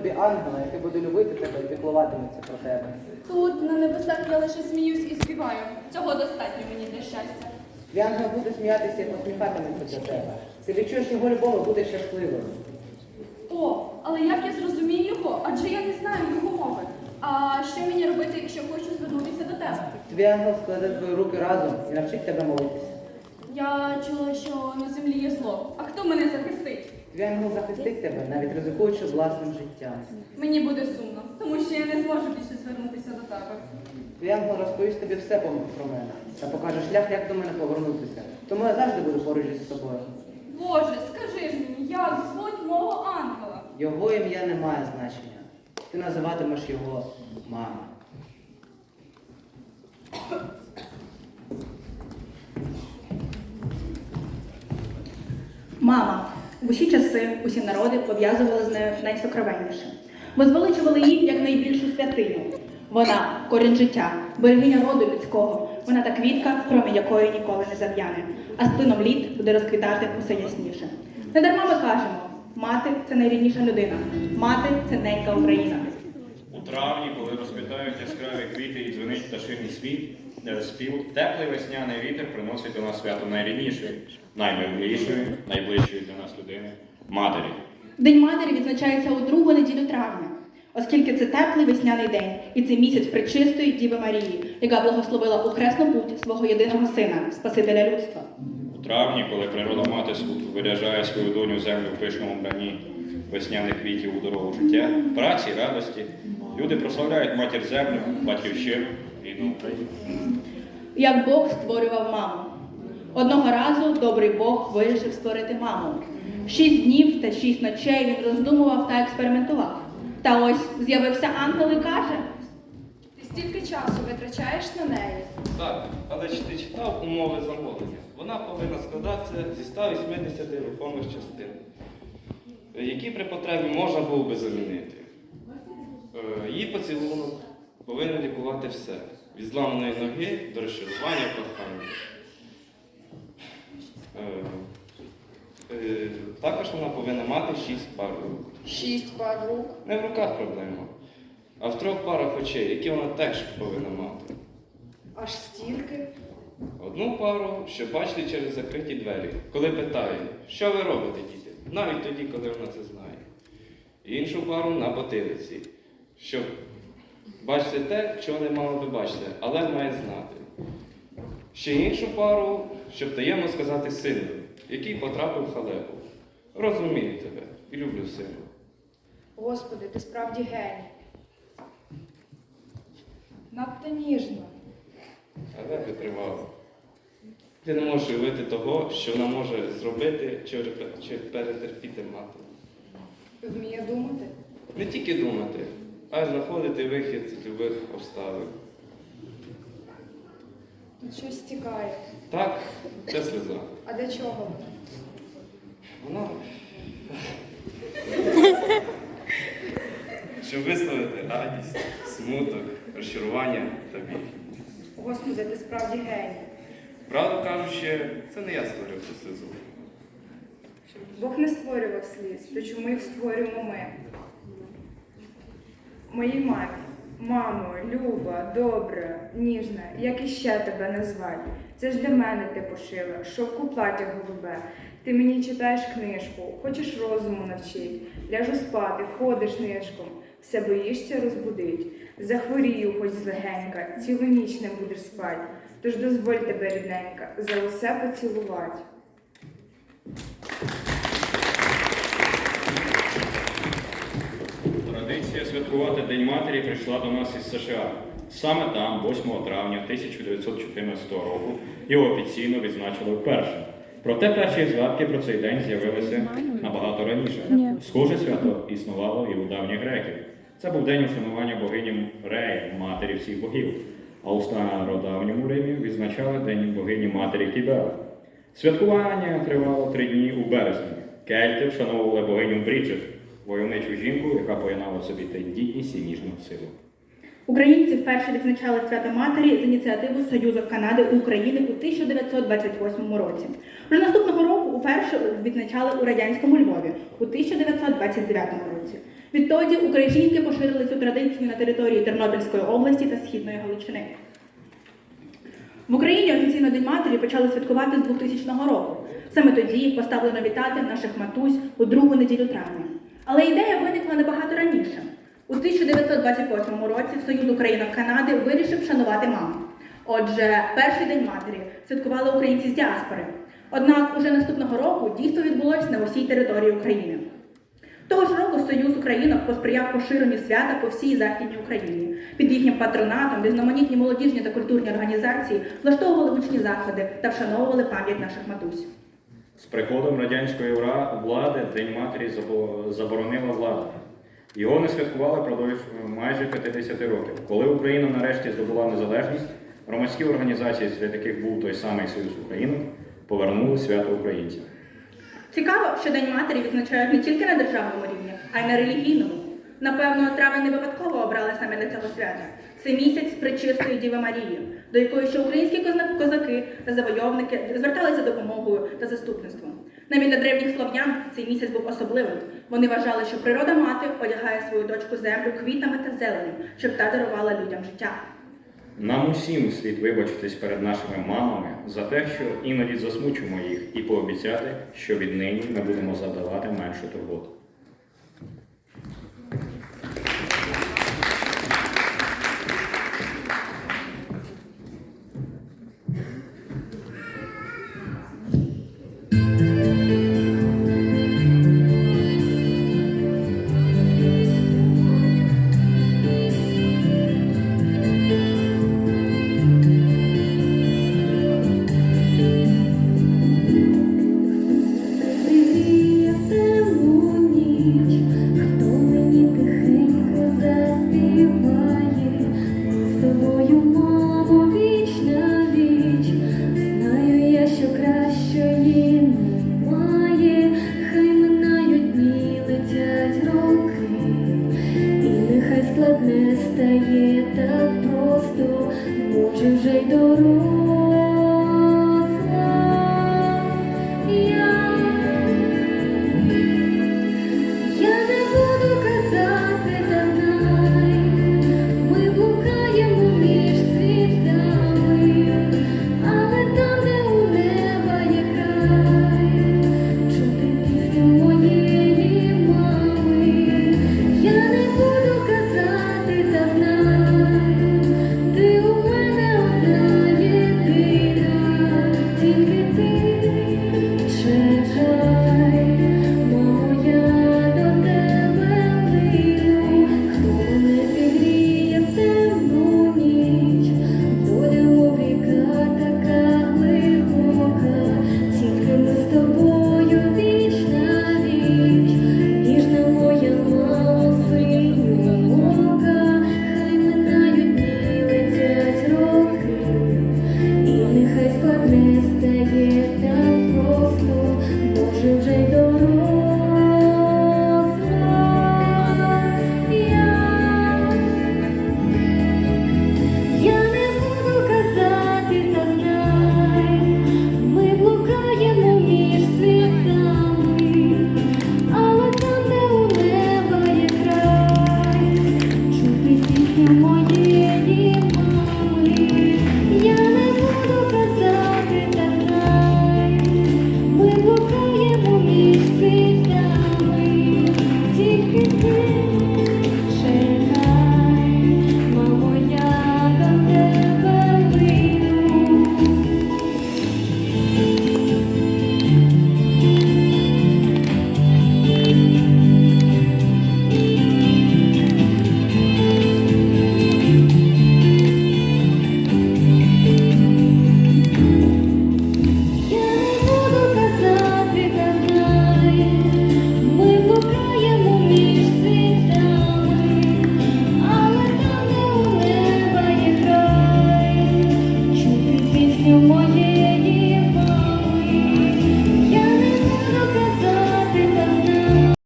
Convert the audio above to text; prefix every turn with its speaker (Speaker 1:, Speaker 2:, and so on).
Speaker 1: тобі ангела, який буде любити тебе і піклуватиметься про тебе.
Speaker 2: Тут на небесах я лише сміюсь і співаю. Цього достатньо мені для щастя.
Speaker 1: Твій ангел буде сміятися і посміхатиметься для тебе. Ти відчуєш його любов і будеш щасливим.
Speaker 2: О, але як я зрозумію його? Адже я не знаю його мови. А що мені робити, якщо хочу звернутися до тебе?
Speaker 1: Твій ангел складе твої руки разом і навчить тебе молитися.
Speaker 2: Я чула, що на землі є зло. А хто мене захистить?
Speaker 1: Ангел захистить тебе, навіть ризикуючи власним життям.
Speaker 2: Мені буде сумно, тому що я не зможу більше звернутися до тебе.
Speaker 1: Ангел розповість тобі все про про мене та покаже шлях, як до мене повернутися. Тому я завжди буду поруч із тобою.
Speaker 2: Боже, скажи ж мені, як звуть мого ангела?
Speaker 1: Його ім'я не має значення. Ти називатимеш його мама.
Speaker 3: Мама. Усі часи усі народи пов'язували з нею найсокровенніше. Возвеличували її як найбільшу святиню. Вона корінь життя, берегиня роду людського. Вона та квітка, промінь якої ніколи не зав'яне, а з плином літ буде розквітати усе ясніше. Не дарма ми кажемо, мати це найрідніша людина, мати це ненька Україна.
Speaker 4: У травні, коли розквітають яскраві квіти і дзвенить пташиний світ, спів, теплий весняний вітер приносить до нас свято найріднішої, наймилішої, найближчої для нас людини матері.
Speaker 3: День матері відзначається у другу неділю травня, оскільки це теплий весняний день, і це місяць пречистої Діви Марії, яка благословила у хресну путь свого єдиного сина, Спасителя людства.
Speaker 4: У травні, коли природа мати виряджає свою доню землю в пишному бранні весняних квітів у дорогу життя, праці, радості, люди прославляють матір землю, батьківщину.
Speaker 3: Як Бог створював маму. Одного разу добрий Бог вирішив створити маму. Шість днів та шість ночей він роздумував та експериментував. Та ось з'явився ангел і каже:
Speaker 2: Ти стільки часу витрачаєш на неї.
Speaker 5: Так, але чи ти читав умови замовлення? Вона повинна складатися зі 180 рухомих частин, які при потребі можна було би замінити. Е, Її поцілунок повинен лікувати все. Від зламаної ноги до розчарування кохання. Е, е, Також вона повинна мати 6 пар рук.
Speaker 2: Шість пар рук.
Speaker 5: Не в руках проблема, а в трьох парах очей, які вона теж повинна мати.
Speaker 2: Аж стільки.
Speaker 5: Одну пару, щоб бачити через закриті двері, коли питає, що ви робите, діти, навіть тоді, коли вона це знає. Іншу пару на потилиці, щоб бачити те, чого не мало би бачити, але має знати. Ще іншу пару, щоб таємно сказати сину, який потрапив в халепу. Розумію тебе і люблю сину.
Speaker 6: Господи, ти справді геній. Надто ніжно.
Speaker 5: Але витривало. Ти не можеш уявити того, що вона може зробити чи, чи перетерпіти мати.
Speaker 6: Вміє думати.
Speaker 5: Не тільки думати, а знаходити вихід з любих обставин.
Speaker 6: Тут щось стікає.
Speaker 5: Так, це сльоза.
Speaker 6: А для чого вона?
Speaker 5: Вона. Щоб висловити радість, смуток, розчарування та біль.
Speaker 6: Господи, ти справді геній.
Speaker 5: Правду кажучи, це не я створив цю сльозу.
Speaker 6: Бог не створював сліз, то чому їх створюємо ми? Моїй мамі. Мамо, люба, добра, ніжна, як іще тебе назвати? Це ж для мене ти пошила, шовку плаття голубе. Ти мені читаєш книжку, хочеш розуму навчить, ляжу спати, ходиш нишком, все боїшся розбудить. Захворію, хоч злегенька, цілу ніч не будеш спать. Тож дозволь тебе, рідненька, за усе поцілувати.
Speaker 4: Традиція святкувати День матері прийшла до нас із США. Саме там, 8 травня 1914 року, його офіційно відзначили вперше. Проте перші згадки про цей день з'явилися набагато раніше. Схоже свято існувало і у давніх греків. Це був день ушанування богині Реї, матері всіх богів. А у стародавньому Римі відзначали День богині матері Кібера. Святкування тривало три дні у березні. Кельти вшановували богиню Бріджит, войовничу жінку, яка поєднала в собі тендітність і ніжну силу.
Speaker 3: Українці вперше відзначали свято Матері з ініціативи Союзу Канади України у 1928 році. Вже наступного року уперше відзначали у радянському Львові у 1929 році. Відтоді українки поширили цю традицію на території Тернопільської області та Східної Галичини. В Україні офіційно День матері почали святкувати з 2000 року. Саме тоді поставлено вітати наших матусь у другу неділю травня. Але ідея виникла набагато раніше. У 1928 році Союз Українок Канади вирішив шанувати маму. Отже, перший день матері святкували українці з діаспори. Однак уже наступного року дійство відбулось на усій території України. Того ж року Союз Українок посприяв поширенню свята по всій Західній Україні. Під їхнім патронатом різноманітні молодіжні та культурні організації влаштовували гучні заходи та вшановували пам'ять наших матусь.
Speaker 4: З приходом радянської влади День матері заборонила влада. Його не святкували впродовж майже 50 років. Коли Україна нарешті здобула незалежність, громадські організації, серед яких був той самий Союз Українок, повернули свято українцям.
Speaker 3: Цікаво, що День матері відзначають не тільки на державному рівні, а й на релігійному. Напевно, травень не випадково обрали саме для цього свята. Це місяць причистої Діви Марії, до якої ще українські козаки та завойовники зверталися допомогою та заступництвом. Навіть для древніх слов'ян цей місяць був особливим. Вони вважали, що природа мати одягає свою дочку землю квітами та зеленю, щоб та дарувала людям життя.
Speaker 4: Нам усім слід вибачитись перед нашими мамами за те, що іноді засмучуємо їх, і пообіцяти, що віднині ми будемо задавати меншу турботу.